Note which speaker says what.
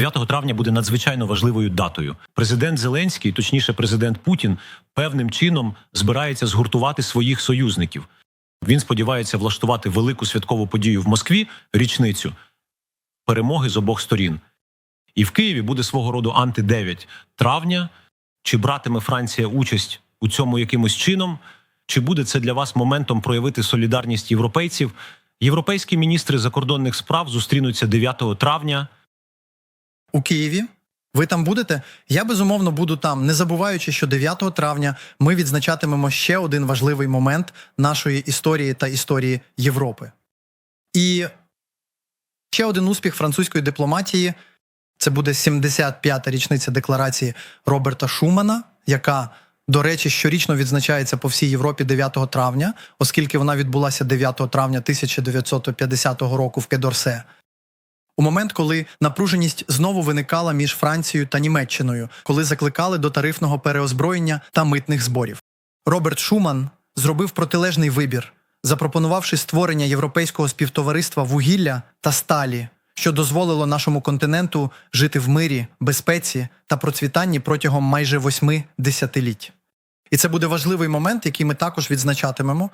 Speaker 1: 9 травня буде надзвичайно важливою датою. Президент Зеленський, точніше, президент Путін, певним чином збирається згуртувати своїх союзників. Він сподівається влаштувати велику святкову подію в Москві, річницю перемоги з обох сторін. І в Києві буде свого роду анти 9 травня. Чи братиме Франція участь у цьому якимось чином? Чи буде це для вас моментом проявити солідарність європейців? Європейські міністри закордонних справ зустрінуться 9 травня.
Speaker 2: У Києві. Ви там будете? Я безумовно буду там, не забуваючи, що 9 травня ми відзначатимемо ще один важливий момент нашої історії та історії Європи. І ще один успіх французької дипломатії це буде 75-та річниця декларації Роберта Шумана, яка, до речі, щорічно відзначається по всій Європі 9 травня, оскільки вона відбулася 9 травня 1950 року в Кедорсе. У момент, коли напруженість знову виникала між Францією та Німеччиною, коли закликали до тарифного переозброєння та митних зборів. Роберт Шуман зробив протилежний вибір, запропонувавши створення європейського співтовариства вугілля та сталі, що дозволило нашому континенту жити в мирі, безпеці та процвітанні протягом майже восьми десятиліть. І це буде важливий момент, який ми також відзначатимемо,